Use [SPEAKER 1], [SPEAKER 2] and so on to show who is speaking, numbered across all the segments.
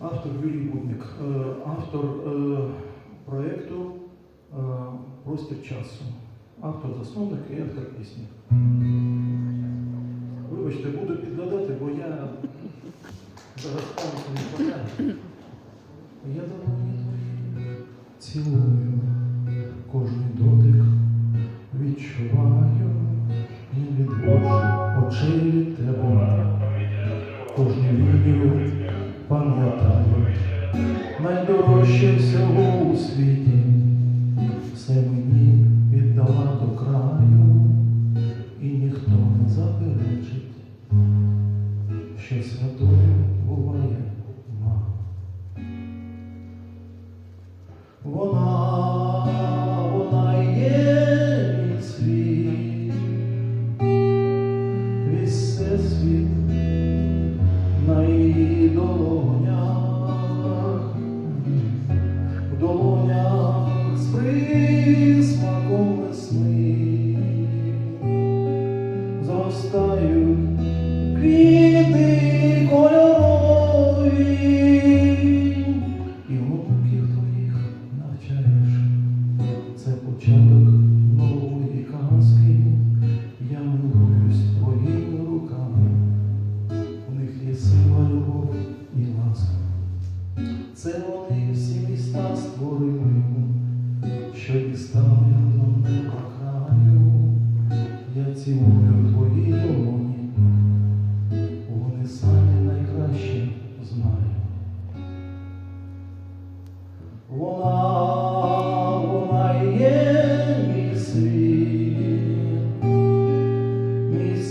[SPEAKER 1] Автор Юрій Будник, Е, автор е, проєкту е, Простір часу. Автор засновник і автор пісні. Вибачте, буду підглядати, бо я зараз пам'ятаю не пам'ятаю. Я давно цілую, кожний дотик відчуваю, не відводжу очей. Лінію пам'ятаю, найдорожче всього у світі, все мені віддала до краю, і ніхто не заперечить, що святою буває мама. Вона, квіти кольорові, і лопуків твоїх навчаєш, це початок нової казки, я милуюсь твоїми руками, у них є сила, любов і ласка. Це вони всі міста створили, що і стали одному краю, я цілую.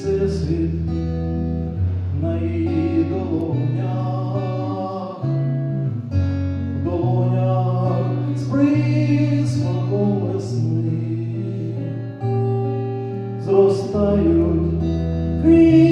[SPEAKER 1] Трясеться світ на її долонях, в долонях з присмаком весни зростають квіти.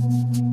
[SPEAKER 1] thank you.